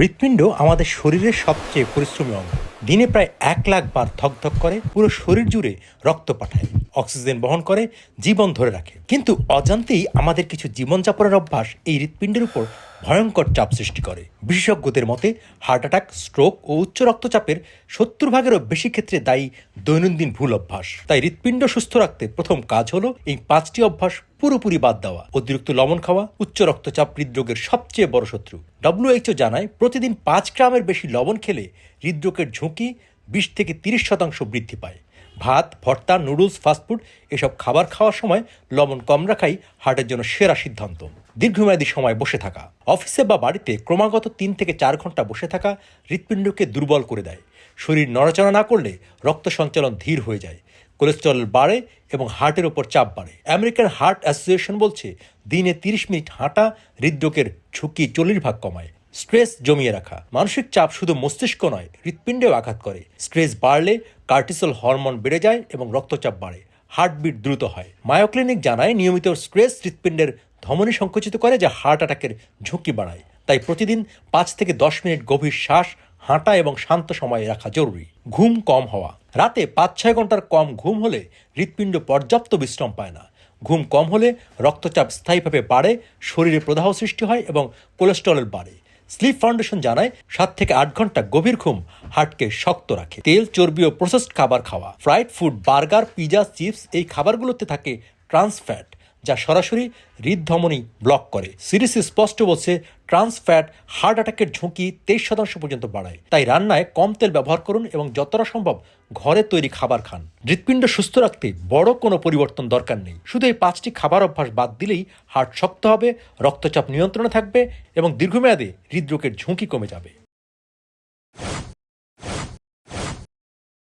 হৃৎপিণ্ড আমাদের শরীরের সবচেয়ে পরিশ্রমী অঙ্গ। দিনে প্রায় এক লাখ বার ধকধক করে, পুরো শরীর জুড়ে রক্ত পাঠায়। অক্সিজেন বহন করে, জীবন ধরে রাখে। কিন্তু অজান্তেই আমাদের কিছু জীবনযাপনের অভ্যাস এই হৃৎপিণ্ডের উপর ভয়ঙ্কর চাপ সৃষ্টি করে। বিশেষজ্ঞদের মতে, হার্ট অ্যাটাক, স্ট্রোক ও উচ্চ রক্তচাপের সত্তর ভাগেরও বেশি ক্ষেত্রে দায়ী দৈনন্দিন ভুল অভ্যাস। তাই হৃৎপিণ্ড সুস্থ রাখতে প্রথম কাজ হলো এই পাঁচটি অভ্যাস পুরোপুরি বাদ দেওয়া। অতিরিক্ত লবণ খাওয়া, উচ্চ রক্তচাপ হৃদরোগের সবচেয়ে বড় শত্রু। ডব্লিউএইচও জানায়, প্রতিদিন পাঁচ গ্রামের বেশি লবণ খেলে হৃদরোগের ঝুঁকি বিশ থেকে তিরিশ শতাংশ বৃদ্ধি পায়। ভাত, ভর্তা, নুডলস ফাস্টফুড এসব খাবার খাওয়ার সময় লবণ কম রাখাই হার্টের জন্য সেরা সিদ্ধান্ত। দীর্ঘমেয়াদী সময় বসে থাকা। অফিসে বা বাড়িতে ক্রমাগত তিন থেকে চার ঘণ্টা বসে থাকা হৃৎপিণ্ডকে দুর্বল করে দেয়। শরীর নড়াচড়া না করলে রক্ত সঞ্চালন ধীর হয়ে যায়। কোলেস্টেরল বাড়ে এবং হার্টের ওপর চাপ বাড়ে। আমেরিকান হার্ট অ্যাসোসিয়েশন বলছে, দিনে তিরিশ মিনিট হাঁটা হৃদরোগের ঝুঁকি চল্লিশ ভাগ কমায়। স্ট্রেস জমিয়ে রাখা। মানসিক চাপ শুধু মস্তিষ্ক নয়, হৃৎপিণ্ডেও আঘাত করে। স্ট্রেস বাড়লে কার্টিসল হরমোন বেড়ে যায় এবং রক্তচাপ বাড়ে। হার্টবিট দ্রুত হয়। মায়োক্লিনিক জানায় নিয়মিত স্ট্রেস হৃৎপিণ্ডের ধমনী সংকুচিত করে, যা হার্ট অ্যাটাকের ঝুঁকি বাড়ায়। তাই প্রতিদিন পাঁচ থেকে দশ মিনিট গভীর শ্বাস, হাঁটা এবং শান্ত সময়ে রাখা জরুরি। ঘুম কম হওয়া। রাতে পাঁচ ছয় ঘণ্টার কম ঘুম হলে হৃৎপিণ্ড পর্যাপ্ত বিশ্রাম পায় না। ঘুম কম হলে রক্তচাপ স্থায়ীভাবে বাড়ে, শরীরে প্রদাহ সৃষ্টি হয় এবং কোলেস্টেরল বাড়ে। স্লিপ ফাউন্ডেশন জানায়, সাত থেকে আট ঘণ্টা গভীর ঘুম হার্টকে শক্ত রাখে। তেল, চর্বি ও প্রসেসড খাবার খাওয়া fried food burger pizza chips এই খাবারগুলোতে থাকে ট্রান্স ফ্যাট যা সরাসরি হৃদধমনী ব্লক করে। সিরিজ স্পষ্ট বলছে, ট্রান্স ফ্যাট হার্ট অ্যাটাকের ঝুঁকি তেইশ শতাংশ পর্যন্ত বাড়ায়। তাই রান্নায় কম তেল ব্যবহার করুন এবং যতটা সম্ভব ঘরে তৈরি খাবার খান। হৃৎপিণ্ড সুস্থ রাখতে বড় কোনো পরিবর্তন দরকার নেই। শুধু এই পাঁচটি খাবার অভ্যাস বাদ দিলেই হার্ট শক্ত হবে, রক্তচাপ নিয়ন্ত্রণে থাকবে এবং দীর্ঘমেয়াদে হৃদরোগের ঝুঁকি কমে যাবে।